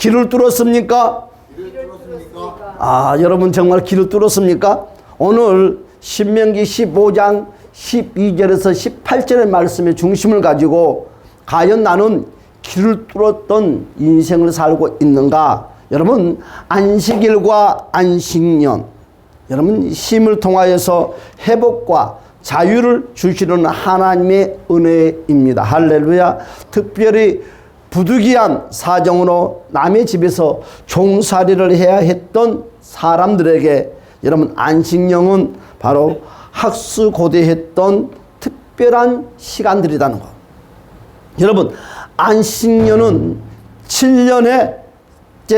길을 뚫었습니까? 아, 여러분 정말 길을 뚫었습니까? 오늘 신명기 15장 12절에서 18절의 말씀의 중심을 가지고 과연 나는 길을 뚫었던 인생을 살고 있는가? 여러분 안식일과 안식년 여러분 힘을 통하여서 회복과 자유를 주시는 하나님의 은혜입니다. 할렐루야. 특별히 부득이한 사정으로 남의 집에서 종살이를 해야 했던 사람들에게 여러분 안식령은 바로 학수고대했던 특별한 시간들이라는 것. 여러분 안식년은 7년에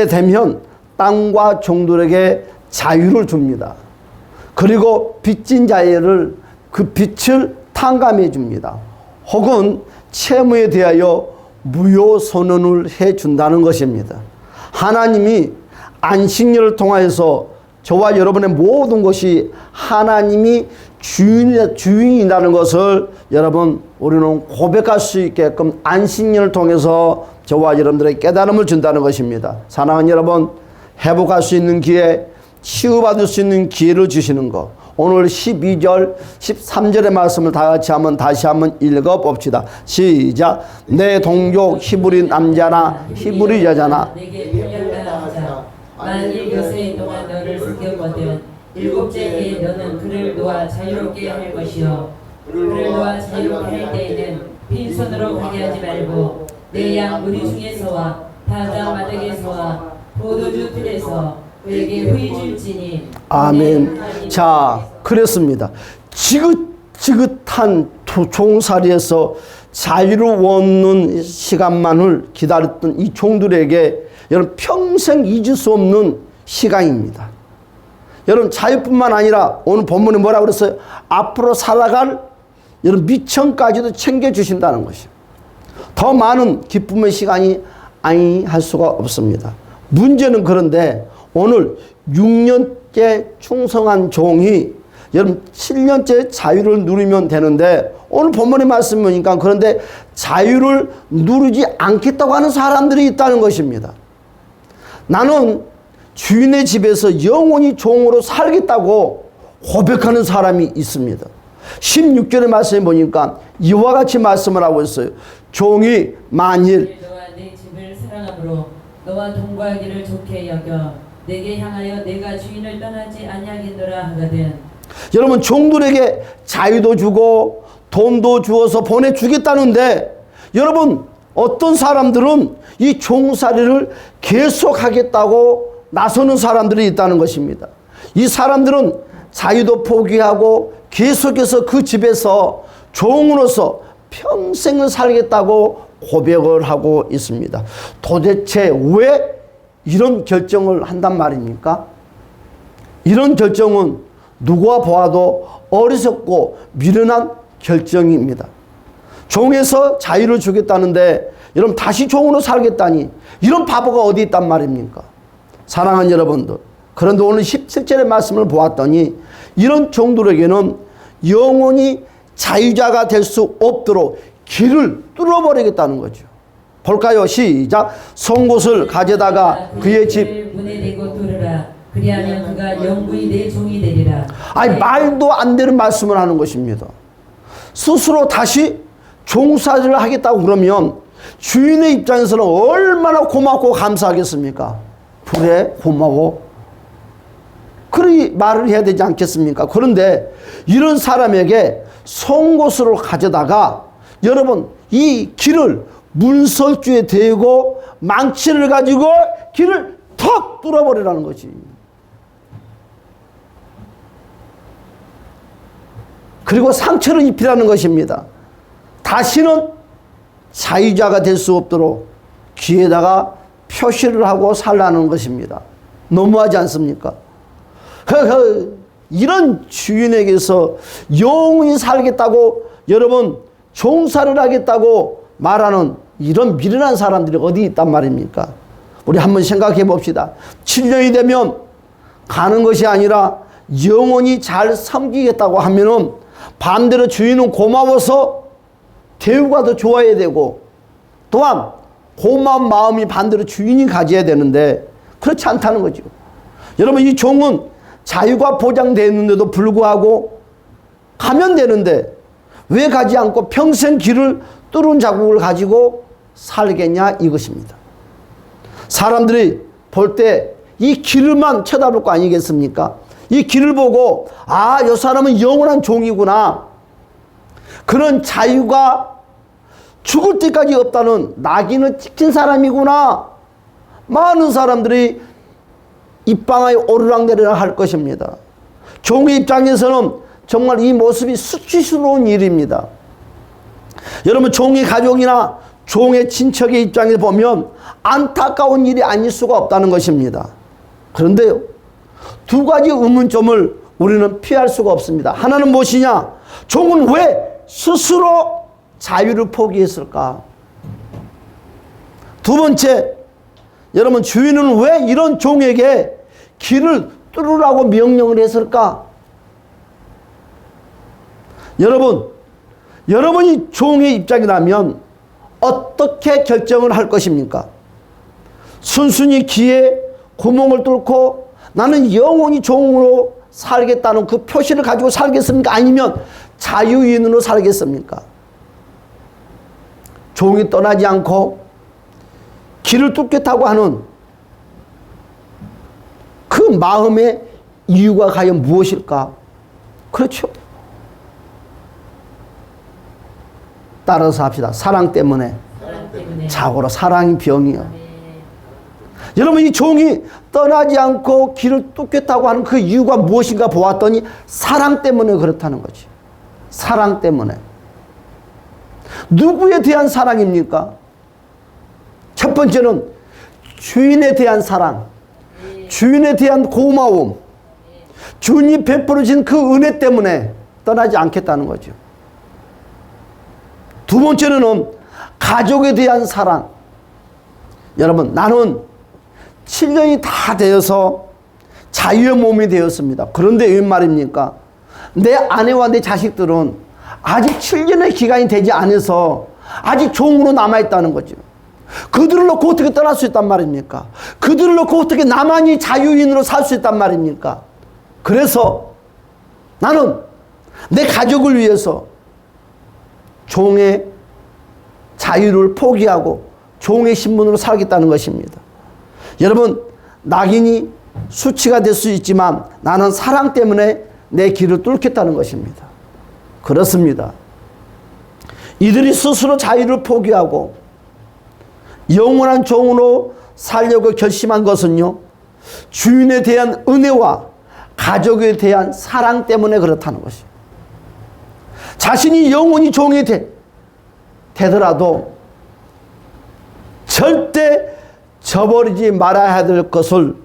되면 땅과 종들에게 자유를 줍니다. 그리고 빚진 자를 그 빚을 탕감해 줍니다. 혹은 채무에 대하여 무효 선언을 해 준다는 것입니다. 하나님이 안식년을 통하여서 저와 여러분의 모든 것이 하나님이 주인, 주인이라는 것을 여러분 우리는 고백할 수 있게끔 안식년을 통해서 저와 여러분들에게 깨달음을 준다는 것입니다. 사랑하는 여러분 회복할 수 있는 기회 치유받을 수 있는 기회를 주시는 것. 오늘 12절, 13절의 말씀을 다 같이 한번 다시 한번 읽어 봅시다. 시작. 내 동족 히브리 남자나 히브리 여자나 내게 평양나 하자 만 일교세 동안 너를 숨겼거든 일곱째 해에 너는 그를 놓아 자유롭게 할 것이요 그를 놓아 자유롭게 할 때에는 빈손으로 가게 하지 말고 내 양 무리 중에서와 바다 마득에서와 포도주 틀에서 줄지니 아멘. 자, 그랬습니다. 지긋지긋한 도- 종살이에서 자유를 얻는 시간만을 기다렸던 이 종들에게 여러분 평생 잊을 수 없는 시간입니다. 여러분 자유뿐만 아니라 오늘 본문에 뭐라 그랬어요? 앞으로 살아갈 여러분 미천까지도 챙겨주신다는 것이요. 더 많은 기쁨의 시간이 아니 할 수가 없습니다. 문제는 그런데 오늘 6년째 충성한 종이 여러분 7년째 자유를 누리면 되는데 오늘 본문의 말씀 보니까 그런데 자유를 누리지 않겠다고 하는 사람들이 있다는 것입니다. 나는 주인의 집에서 영원히 종으로 살겠다고 고백하는 사람이 있습니다. 16절의 말씀에 보니까 이와 같이 말씀을 하고 있어요. 종이 만일 너와 내 집을 사랑함으로 너와 동거하기를 좋게 여겨 내게 향하여 내가 주인을 떠나지 아니하겠노라 하거든 여러분 종들에게 자유도 주고 돈도 주어서 보내주겠다는데 여러분 어떤 사람들은 이 종살이를 계속하겠다고 나서는 사람들이 있다는 것입니다. 이 사람들은 자유도 포기하고 계속해서 그 집에서 종으로서 평생을 살겠다고 고백을 하고 있습니다. 도대체 왜 이런 결정을 한단 말입니까? 이런 결정은 누가 보아도 어리석고 미련한 결정입니다. 종에서 자유를 주겠다는데 여러분 다시 종으로 살겠다니 이런 바보가 어디 있단 말입니까? 사랑하는 여러분들. 그런데 오늘 17절의 말씀을 보았더니 이런 종들에게는 영원히 자유자가 될 수 없도록 길을 뚫어버리겠다는 거죠. 볼까요? 시작. 송곳을 가져다가 그의 집 문에 대고 뚫으라 그리하면 그가 영구히 내 종이 되리라 아니 말도 안 되는 말씀을 하는 것입니다. 스스로 다시 종사를 하겠다고 그러면 주인의 입장에서는 얼마나 고맙고 감사하겠습니까? 그래 고마워. 그리 말을 해야 되지 않겠습니까? 그런데 이런 사람에게 송곳으로 가져다가 여러분 이 길을 문설주에 대고 망치를 가지고 길을 턱 뚫어버리라는 거지. 그리고 상처를 입히라는 것입니다. 다시는 자유자가 될 수 없도록 귀에다가 표시를 하고 살라는 것입니다. 너무하지 않습니까? 이런 주인에게서 영원히 살겠다고 여러분 종사를 하겠다고 말하는 이런 미련한 사람들이 어디 있단 말입니까? 우리 한번 생각해 봅시다. 7년이 되면 가는 것이 아니라 영원히 잘 섬기겠다고 하면은 반대로 주인은 고마워서 대우가 더 좋아야 되고 또한 고마운 마음이 반대로 주인이 가져야 되는데 그렇지 않다는 거죠. 여러분 이 종은 자유가 보장되어 있는데도 불구하고 가면 되는데 왜 가지 않고 평생 길을 뚫은 자국을 가지고 살겠냐 이것입니다. 사람들이 볼 때 이 길을만 쳐다볼 거 아니겠습니까? 이 길을 보고 아, 이 사람은 영원한 종이구나. 그런 자유가 죽을 때까지 없다는 낙인을 찍힌 사람이구나. 많은 사람들이 입방아에 오르락내리락 할 것입니다. 종의 입장에서는 정말 이 모습이 수치스러운 일입니다. 여러분 종의 가족이나 종의 친척의 입장에서 보면 안타까운 일이 아닐 수가 없다는 것입니다. 그런데요, 두 가지 의문점을 우리는 피할 수가 없습니다. 하나는 무엇이냐? 종은 왜 스스로 자유를 포기했을까? 두 번째, 여러분 주인은 왜 이런 종에게 길을 뚫으라고 명령을 했을까? 여러분, 여러분이 종의 입장이라면 어떻게 결정을 할 것입니까? 순순히 귀에 구멍을 뚫고 나는 영원히 종으로 살겠다는 그 표시를 가지고 살겠습니까? 아니면 자유인으로 살겠습니까? 종이 떠나지 않고 길을 뚫겠다고 하는 그 마음의 이유가 과연 무엇일까? 그렇죠. 따라서 합시다. 사랑 때문에. 자고로 사랑이 병이요. 네. 여러분 이 종이 떠나지 않고 길을 뚫겠다고 하는 그 이유가 무엇인가 보았더니 사랑 때문에 그렇다는 거지. 사랑 때문에. 누구에 대한 사랑입니까? 첫 번째는 주인에 대한 사랑, 주인에 대한 고마움, 주인이 베풀어진 그 은혜 때문에 떠나지 않겠다는 거죠. 두 번째는 가족에 대한 사랑. 여러분, 나는 7년이 다 되어서 자유의 몸이 되었습니다. 그런데 웬 말입니까? 내 아내와 내 자식들은 아직 7년의 기간이 되지 않아서 아직 종으로 남아있다는 거죠. 그들을 놓고 어떻게 떠날 수 있단 말입니까? 그들을 놓고 어떻게 나만이 자유인으로 살 수 있단 말입니까? 그래서 나는 내 가족을 위해서 종의 자유를 포기하고 종의 신분으로 살겠다는 것입니다. 여러분, 낙인이 수치가 될 수 있지만 나는 사랑 때문에 내 길을 뚫겠다는 것입니다. 그렇습니다. 이들이 스스로 자유를 포기하고 영원한 종으로 살려고 결심한 것은요, 주인에 대한 은혜와 가족에 대한 사랑 때문에 그렇다는 것이죠. 자신이 영원히 종이 되, 되더라도 절대 저버리지 말아야 될 것을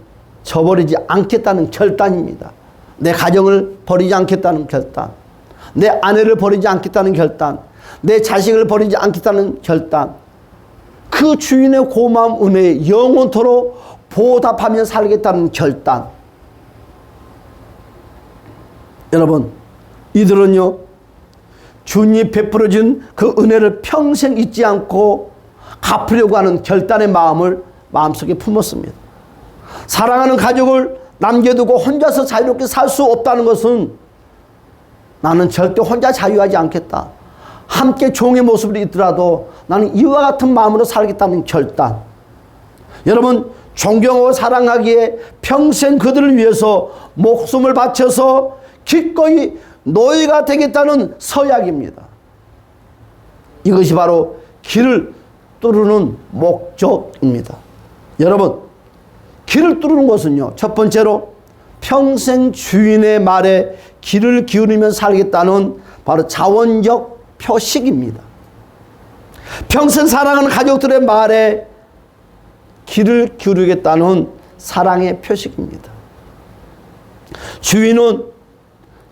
저버리지 않겠다는 결단입니다. 내 가정을 버리지 않겠다는 결단. 내 아내를 버리지 않겠다는 결단. 내 자식을 버리지 않겠다는 결단. 그 주인의 고마움 은혜에 영원토록 보답하며 살겠다는 결단. 여러분, 이들은요, 주님이 베풀어준 그 은혜를 평생 잊지 않고 갚으려고 하는 결단의 마음을 마음속에 품었습니다. 사랑하는 가족을 남겨두고 혼자서 자유롭게 살 수 없다는 것은 나는 절대 혼자 자유하지 않겠다. 함께 종의 모습으로 있더라도 나는 이와 같은 마음으로 살겠다는 결단. 여러분, 존경하고 사랑하기에 평생 그들을 위해서 목숨을 바쳐서 기꺼이 노예가 되겠다는 서약입니다. 이것이 바로 길을 뚫는 목적입니다. 여러분, 길을 뚫는 것은요, 첫 번째로 평생 주인의 말에 귀를 기울이면 살겠다는 바로 자원적 표식입니다. 평생 사랑하는 가족들의 말에 귀를 기울이겠다는 사랑의 표식입니다. 주인은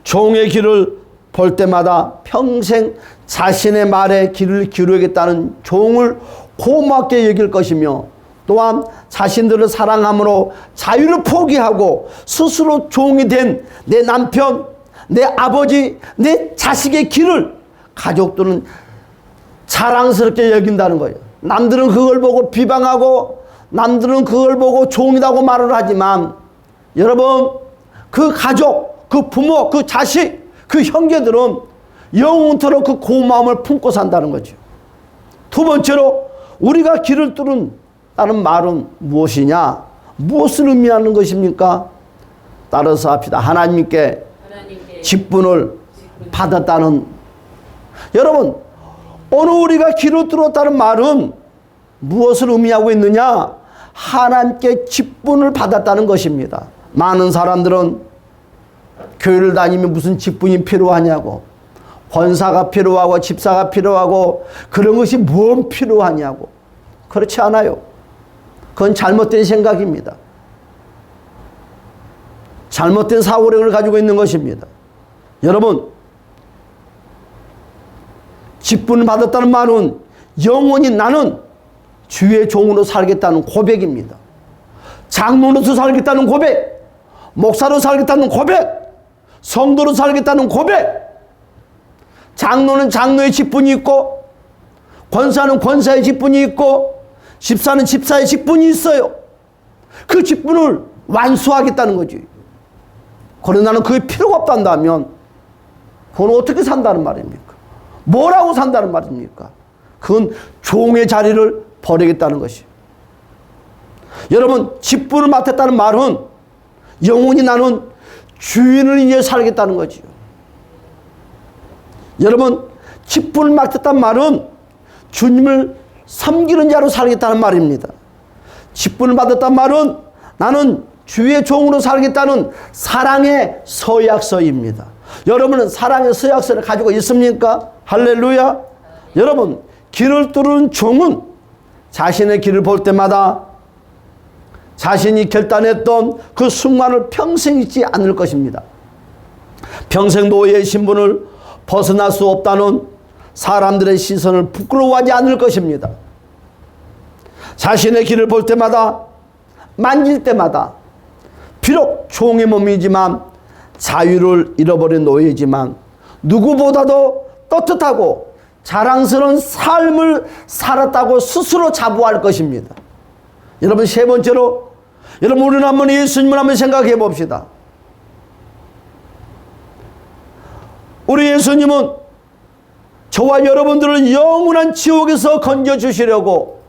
종의 길을 볼 때마다 평생 자신의 말에 귀를 기울이겠다는 종을 고맙게 여길 것이며 또한 자신들을 사랑함으로 자유를 포기하고 스스로 종이 된 내 남편, 내 아버지, 내 자식의 길을 가족들은 자랑스럽게 여긴다는 거예요. 남들은 그걸 보고 비방하고 남들은 그걸 보고 종이라고 말을 하지만 여러분 그 가족, 그 부모, 그 자식, 그 형제들은 영원토록 그 고마움을 품고 산다는 거죠. 두 번째로 우리가 길을 뚫은 다는 말은 무엇이냐? 무엇을 의미하는 것입니까? 따라서 합시다. 하나님께 하나님께 직분을 받았다는 여러분 오늘 우리가 길을 뚫었다는 말은 무엇을 의미하고 있느냐? 하나님께 직분을 받았다는 것입니다. 많은 사람들은 교회를 다니면 무슨 직분이 필요하냐고 권사가 필요하고 집사가 필요하고 그런 것이 뭔 필요하냐고 그렇지 않아요. 그건 잘못된 생각입니다. 잘못된 사고력을 가지고 있는 것입니다. 여러분, 직분을 받았다는 말은 영원히 나는 주의 종으로 살겠다는 고백입니다. 장로로서 살겠다는 고백, 목사로 살겠다는 고백, 성도로 살겠다는 고백. 장로는 장로의 직분이 있고, 권사는 권사의 직분이 있고, 집사는 집사의 직분이 있어요. 그 직분을 완수하겠다는 거지. 그러나 나는 그게 필요가 없단다면, 그건 어떻게 산다는 말입니까? 뭐라고 산다는 말입니까? 그건 종의 자리를 버리겠다는 것이. 여러분, 직분을 맡았다는 말은 영원히 나는 주인을 위해 살겠다는 거지요. 여러분, 직분을 맡았다는 말은 주님을 섬기는 자로 살겠다는 말입니다. 직분을 받았단 말은 나는 주의 종으로 살겠다는 사랑의 서약서입니다. 여러분은 사랑의 서약서를 가지고 있습니까? 할렐루야. 여러분, 길을 뚫은 종은 자신의 길을 볼 때마다 자신이 결단했던 그 순간을 평생 잊지 않을 것입니다. 평생 노예의 신분을 벗어날 수 없다는 사람들의 시선을 부끄러워하지 않을 것입니다. 자신의 길을 볼 때마다 만질 때마다 비록 종의 몸이지만 자유를 잃어버린 노예지만 누구보다도 떳떳하고 자랑스러운 삶을 살았다고 스스로 자부할 것입니다. 여러분 세 번째로 여러분 우리는 한번 예수님을 한번 생각해 봅시다. 우리 예수님은 저와 여러분들을 영원한 지옥에서 건져 주시려고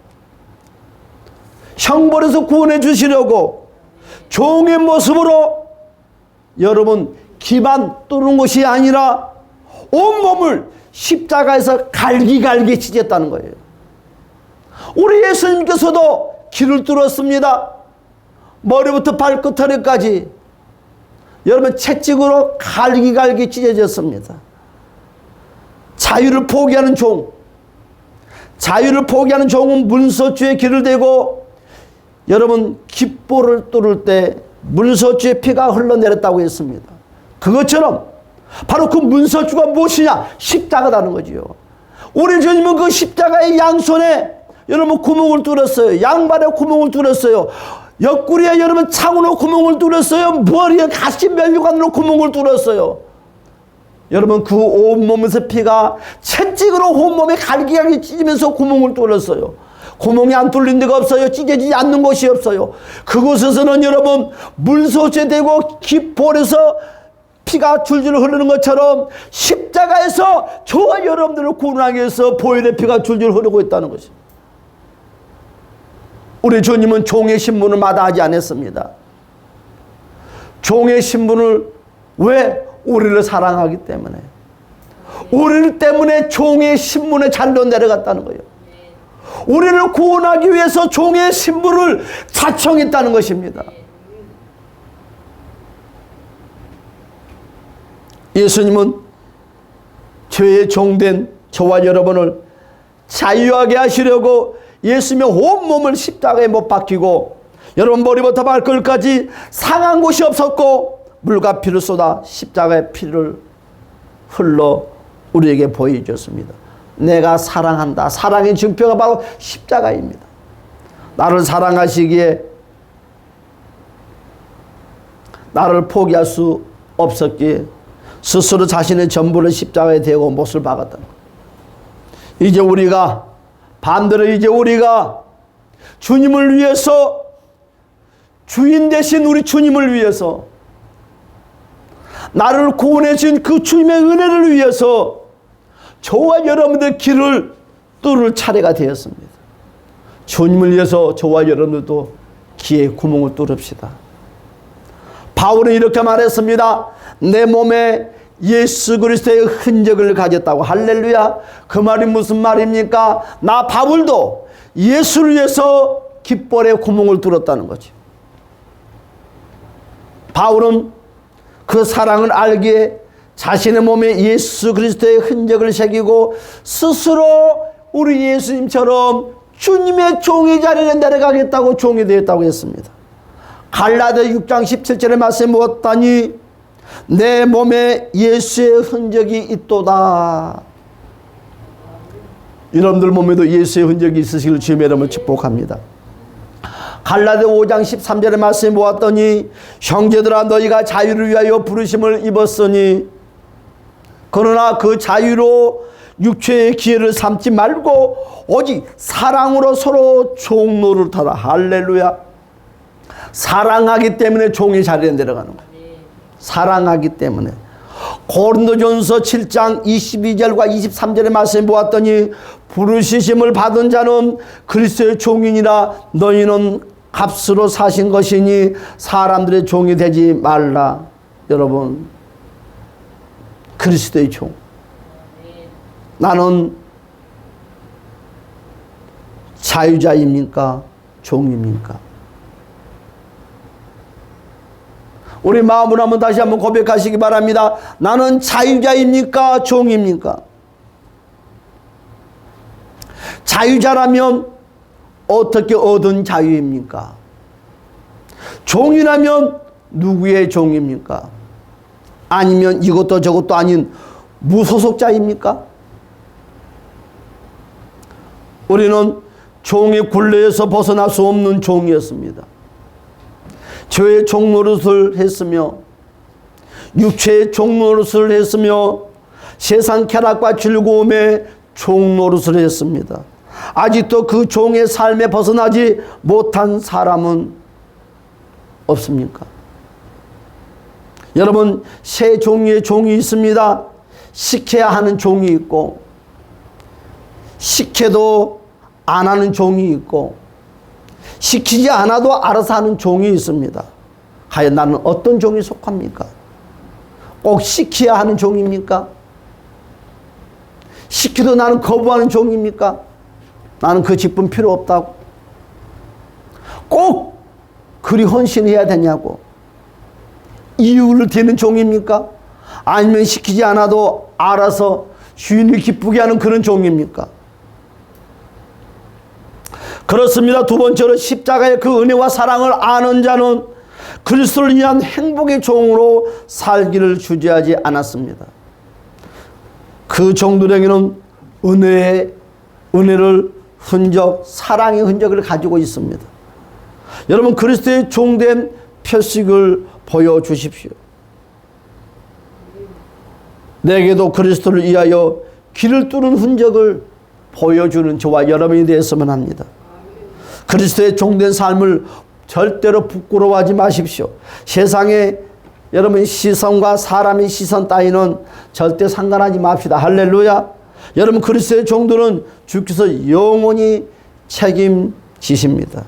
형벌에서 구원해 주시려고 종의 모습으로 여러분 기만 뚫는 것이 아니라 온몸을 십자가에서 갈기갈기 찢었다는 거예요. 우리 예수님께서도 길을 뚫었습니다. 머리부터 발끝허리까지 여러분 채찍으로 갈기갈기 찢어졌습니다. 자유를 포기하는 종, 자유를 포기하는 종은 문서주의 길을 대고 여러분 깃보를 뚫을 때 문서주의 피가 흘러내렸다고 했습니다. 그것처럼 바로 그 문서주가 무엇이냐? 십자가라는 거지요. 우리 주님은 그 십자가의 양손에 여러분 구멍을 뚫었어요. 양발에 구멍을 뚫었어요. 옆구리에 여러분 창으로 구멍을 뚫었어요. 머리에 가시 면류관으로 구멍을 뚫었어요. 여러분 그 온몸에서 피가 채찍으로 온몸에 갈기갈기 찢으면서 구멍을 뚫었어요. 구멍이 안 뚫린 데가 없어요. 찢어지지 않는 곳이 없어요. 그곳에서는 여러분 문소재 되고 깃볼에서 피가 줄줄 흐르는 것처럼 십자가에서 저와 여러분들을 구원하기 위해서 보혈의 피가 줄줄 흐르고 있다는 것입니다. 우리 주님은 종의 신분을 마다하지 않았습니다. 종의 신분을 왜 우리를 사랑하기 때문에 우리를 때문에 종의 신분에 잘로 내려갔다는 거예요. 우리를 구원하기 위해서 종의 신분을 자청했다는 것입니다. 예수님은 죄의 종된 저와 여러분을 자유하게 하시려고 예수님의 온몸을 십자가에 못 박히고 여러분 머리부터 발끝까지 상한 곳이 없었고 물과 피를 쏟아 십자가의 피를 흘러 우리에게 보여줬습니다. 내가 사랑한다. 사랑의 증표가 바로 십자가입니다. 나를 사랑하시기에 나를 포기할 수 없었기에 스스로 자신의 전부를 십자가에 대고 못을 박았다. 이제 우리가 반대로 이제 우리가 주님을 위해서 주인 대신 우리 주님을 위해서 나를 구원해 주신 그 주님의 은혜를 위해서 저와 여러분들 길을 뚫을 차례가 되었습니다. 주님을 위해서 저와 여러분들도 귀에 구멍을 뚫읍시다. 바울은 이렇게 말했습니다. 내 몸에 예수 그리스도의 흔적을 가졌다고 할렐루야. 그 말이 무슨 말입니까? 나 바울도 예수를 위해서 깃벌에 구멍을 뚫었다는 거죠. 바울은 그 사랑을 알기에 자신의 몸에 예수 그리스도의 흔적을 새기고 스스로 우리 예수님처럼 주님의 종의 자리에 내려가겠다고 종이 되었다고 했습니다. 갈라디아 6장 17절의 말씀에 무엇다니 내 몸에 예수의 흔적이 있도다. 여러분들 몸에도 예수의 흔적이 있으시길 주님의 이름을 축복합니다. 갈라디아 5장 13절의 말씀에 보았더니 형제들아 너희가 자유를 위하여 부르심을 입었으니 그러나 그 자유로 육체의 기회를 삼지 말고 오직 사랑으로 서로 종로를 타라 할렐루야 사랑하기 때문에 종의 자리에 내려가는 거예요 사랑하기 때문에. 고린도전서 7장 22절과 23절의 말씀 보았더니 부르시심을 받은 자는 그리스도의 종이니라 너희는 값으로 사신 것이니 사람들의 종이 되지 말라. 여러분 그리스도의 종. 나는 자유자입니까? 종입니까 우리 마음으로 한번 다시 한번 고백하시기 바랍니다. 나는 자유자입니까? 종입니까? 자유자라면 어떻게 얻은 자유입니까? 종이라면 누구의 종입니까? 아니면 이것도 저것도 아닌 무소속자입니까? 우리는 종의 굴레에서 벗어날 수 없는 종이었습니다. 죄의 종노릇을 했으며 육체의 종노릇을 했으며 세상 쾌락과 즐거움의 종노릇을 했습니다. 아직도 그 종의 삶에 벗어나지 못한 사람은 없습니까? 여러분 세 종류의 종이 있습니다. 시켜야 하는 종이 있고 시켜도 안 하는 종이 있고 시키지 않아도 알아서 하는 종이 있습니다. 과연 나는 어떤 종이 속합니까? 꼭 시켜야 하는 종입니까? 시켜도 나는 거부하는 종입니까? 나는 그 직분 필요 없다고. 꼭 그리 헌신해야 되냐고. 이유를 대는 종입니까? 아니면 시키지 않아도 알아서 주인을 기쁘게 하는 그런 종입니까? 그렇습니다. 두 번째로 십자가의 그 은혜와 사랑을 아는 자는 그리스도를 위한 행복의 종으로 살기를 주저하지 않았습니다. 그 종들에게는 은혜의 은혜를 흔적, 사랑의 흔적을 가지고 있습니다. 여러분 그리스도의 종된 표식을 보여 주십시오. 내게도 그리스도를 위하여 길을 뚫은 흔적을 보여주는 저와 여러분이 되었으면 합니다. 그리스도의 종된 삶을 절대로 부끄러워하지 마십시오. 세상에 여러분 시선과 사람의 시선 따위는 절대 상관하지 맙시다. 할렐루야. 여러분 그리스도의 종들은 주께서 영원히 책임지십니다.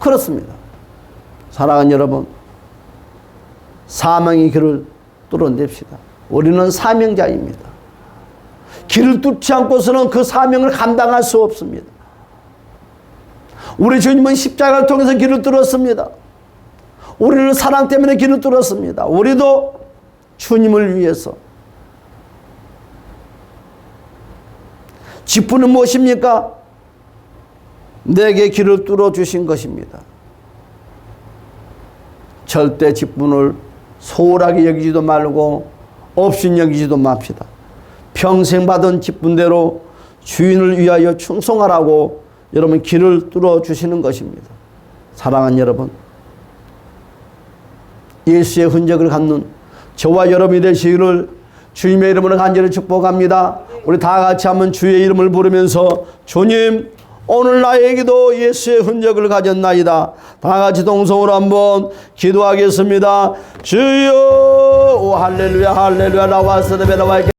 그렇습니다. 사랑하는 여러분, 사망의 길을 뚫어냅시다. 우리는 사명자입니다. 길을 뚫지 않고서는 그 사명을 감당할 수 없습니다. 우리 주님은 십자가를 통해서 길을 뚫었습니다. 우리는 사랑 때문에 길을 뚫었습니다. 우리도 주님을 위해서. 직분은 무엇입니까? 내게 길을 뚫어 주신 것입니다. 절대 직분을 소홀하게 여기지도 말고 없인 여기지도 맙시다. 평생 받은 직분대로 주인을 위하여 충성하라고 여러분 길을 뚫어 주시는 것입니다. 사랑하는 여러분, 예수의 흔적을 갖는 저와 여러분이 되시기를 주님의 이름으로 간절히 축복합니다. 우리 다 같이 한번 주의 이름을 부르면서 주님 오늘 나에게도 예수의 흔적을 가졌나이다. 다 같이 동성으로 한번 기도하겠습니다. 주여 오 할렐루야 할렐루야 나와서 베라와